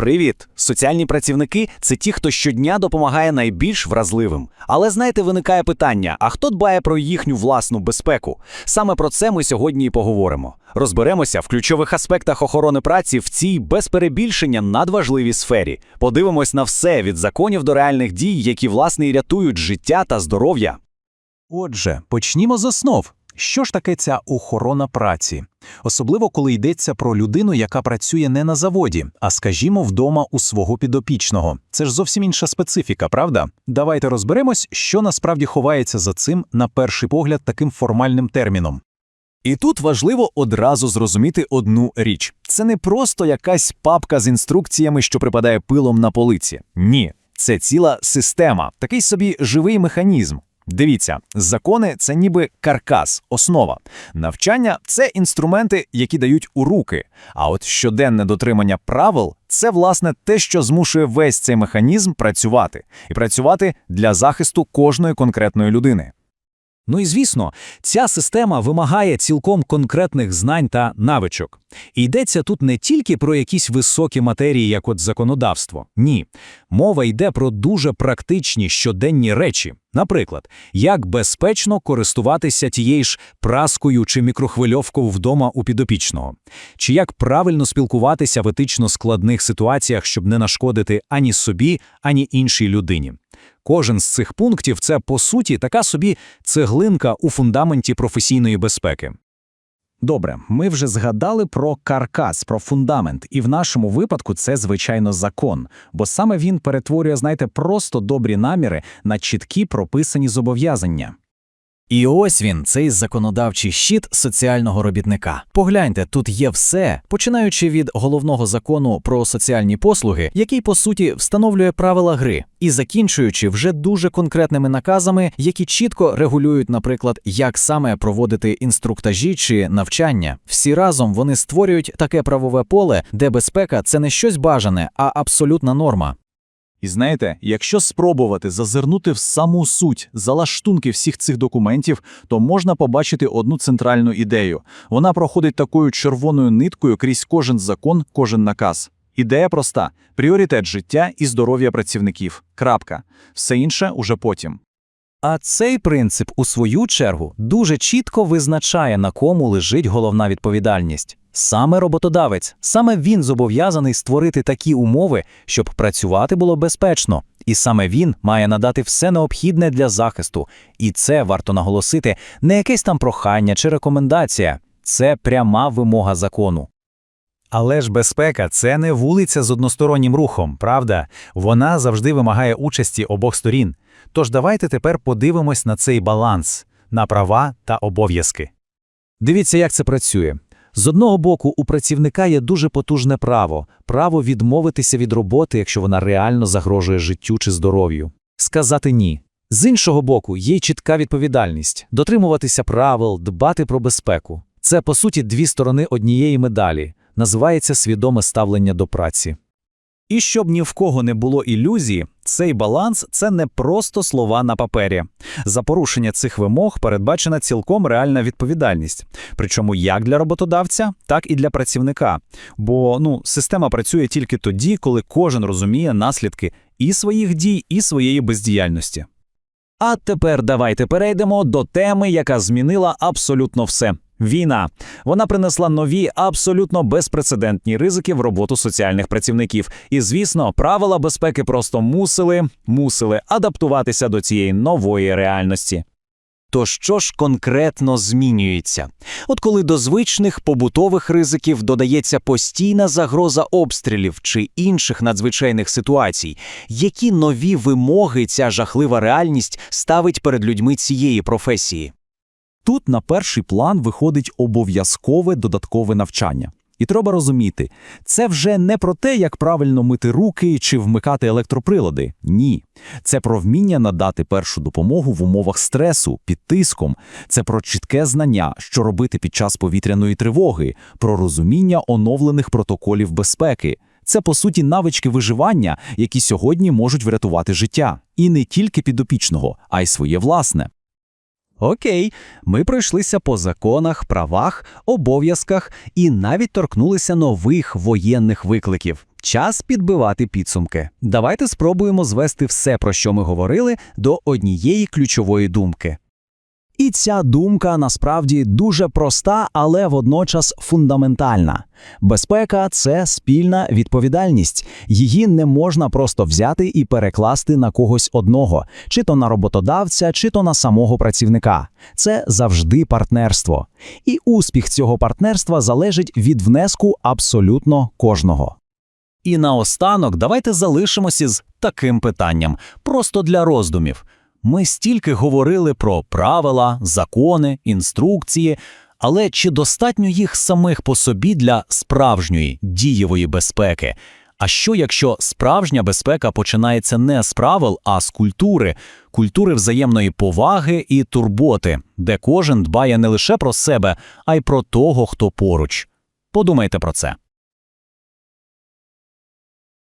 Привіт! Соціальні працівники це ті, хто щодня допомагає найбільш вразливим. Але знаєте, виникає питання: а хто дбає про їхню власну безпеку? Саме про це ми сьогодні і поговоримо. Розберемося в ключових аспектах охорони праці в цій без перебільшення надважливій сфері. Подивимось на все від законів до реальних дій, які власне і рятують життя та здоров'я. Отже, почнімо з основ. Що ж таке ця охорона праці? Особливо, коли йдеться про людину, яка працює не на заводі, а скажімо, вдома у свого підопічного. Це ж зовсім інша специфіка, правда? Давайте розберемось, що насправді ховається за цим, на перший погляд, таким формальним терміном. І тут важливо одразу зрозуміти одну річ: це не просто якась папка з інструкціями, що припадає пилом на полиці. Ні, це ціла система, такий собі живий механізм. Дивіться, закони це ніби каркас, основа. Навчання це інструменти, які дають у руки. А от щоденне дотримання правил це власне те, що змушує весь цей механізм працювати, і працювати для захисту кожної конкретної людини. Ну і звісно, ця система вимагає цілком конкретних знань та навичок. І йдеться тут не тільки про якісь високі матерії, як от законодавство. Ні. Мова йде про дуже практичні щоденні речі. Наприклад, як безпечно користуватися тією ж праскою чи мікрохвильовкою вдома у підопічного, чи як правильно спілкуватися в етично складних ситуаціях, щоб не нашкодити ані собі, ані іншій людині. Кожен з цих пунктів це, по суті, така собі цеглинка у фундаменті професійної безпеки. Добре, ми вже згадали про каркас, про фундамент, і в нашому випадку це, звичайно, закон, бо саме він перетворює, знаєте, просто добрі наміри на чіткі прописані зобов'язання. І ось він, цей законодавчий щит соціального робітника. Погляньте, тут є все, починаючи від головного закону про соціальні послуги, який по суті встановлює правила гри, і закінчуючи вже дуже конкретними наказами, які чітко регулюють, наприклад, як саме проводити інструктажі чи навчання. Всі разом вони створюють таке правове поле, де безпека це не щось бажане, а абсолютна норма. І знаєте, якщо спробувати зазирнути в саму суть залаштунки всіх цих документів, то можна побачити одну центральну ідею. Вона проходить такою червоною ниткою крізь кожен закон, кожен наказ. Ідея проста: пріоритет життя і здоров'я працівників. Крапка. Все інше уже потім. А цей принцип, у свою чергу, дуже чітко визначає, на кому лежить головна відповідальність. Саме роботодавець, саме він зобов'язаний створити такі умови, щоб працювати було безпечно, і саме він має надати все необхідне для захисту. І це варто наголосити не якесь там прохання чи рекомендація, це пряма вимога закону. Але ж безпека це не вулиця з одностороннім рухом, правда? Вона завжди вимагає участі обох сторін. Тож давайте тепер подивимось на цей баланс, на права та обов'язки. Дивіться, як це працює. З одного боку, у працівника є дуже потужне право право відмовитися від роботи, якщо вона реально загрожує життю чи здоров'ю, сказати ні. З іншого боку, є й чітка відповідальність дотримуватися правил, дбати про безпеку. Це, по суті, дві сторони однієї медалі, називається свідоме ставлення до праці. І щоб ні в кого не було ілюзії, цей баланс це не просто слова на папері. За порушення цих вимог передбачена цілком реальна відповідальність, причому як для роботодавця, так і для працівника. Бо ну, система працює тільки тоді, коли кожен розуміє наслідки і своїх дій, і своєї бездіяльності. А тепер давайте перейдемо до теми, яка змінила абсолютно все. Війна вона принесла нові, абсолютно безпрецедентні ризики в роботу соціальних працівників. І, звісно, правила безпеки просто мусили, мусили адаптуватися до цієї нової реальності. То що ж конкретно змінюється? От коли до звичних побутових ризиків додається постійна загроза обстрілів чи інших надзвичайних ситуацій, які нові вимоги ця жахлива реальність ставить перед людьми цієї професії? Тут на перший план виходить обов'язкове додаткове навчання. І треба розуміти, це вже не про те, як правильно мити руки чи вмикати електроприлади. Ні. Це про вміння надати першу допомогу в умовах стресу, під тиском. Це про чітке знання, що робити під час повітряної тривоги, про розуміння оновлених протоколів безпеки. Це, по суті, навички виживання, які сьогодні можуть врятувати життя. І не тільки підопічного, а й своє власне. Окей, ми пройшлися по законах, правах, обов'язках і навіть торкнулися нових воєнних викликів. Час підбивати підсумки. Давайте спробуємо звести все, про що ми говорили, до однієї ключової думки. І ця думка насправді дуже проста, але водночас фундаментальна. Безпека це спільна відповідальність. Її не можна просто взяти і перекласти на когось одного, чи то на роботодавця, чи то на самого працівника. Це завжди партнерство. І успіх цього партнерства залежить від внеску абсолютно кожного. І наостанок давайте залишимося з таким питанням, просто для роздумів. Ми стільки говорили про правила, закони, інструкції, але чи достатньо їх самих по собі для справжньої дієвої безпеки? А що якщо справжня безпека починається не з правил, а з культури, культури взаємної поваги і турботи, де кожен дбає не лише про себе, а й про того, хто поруч? Подумайте про це.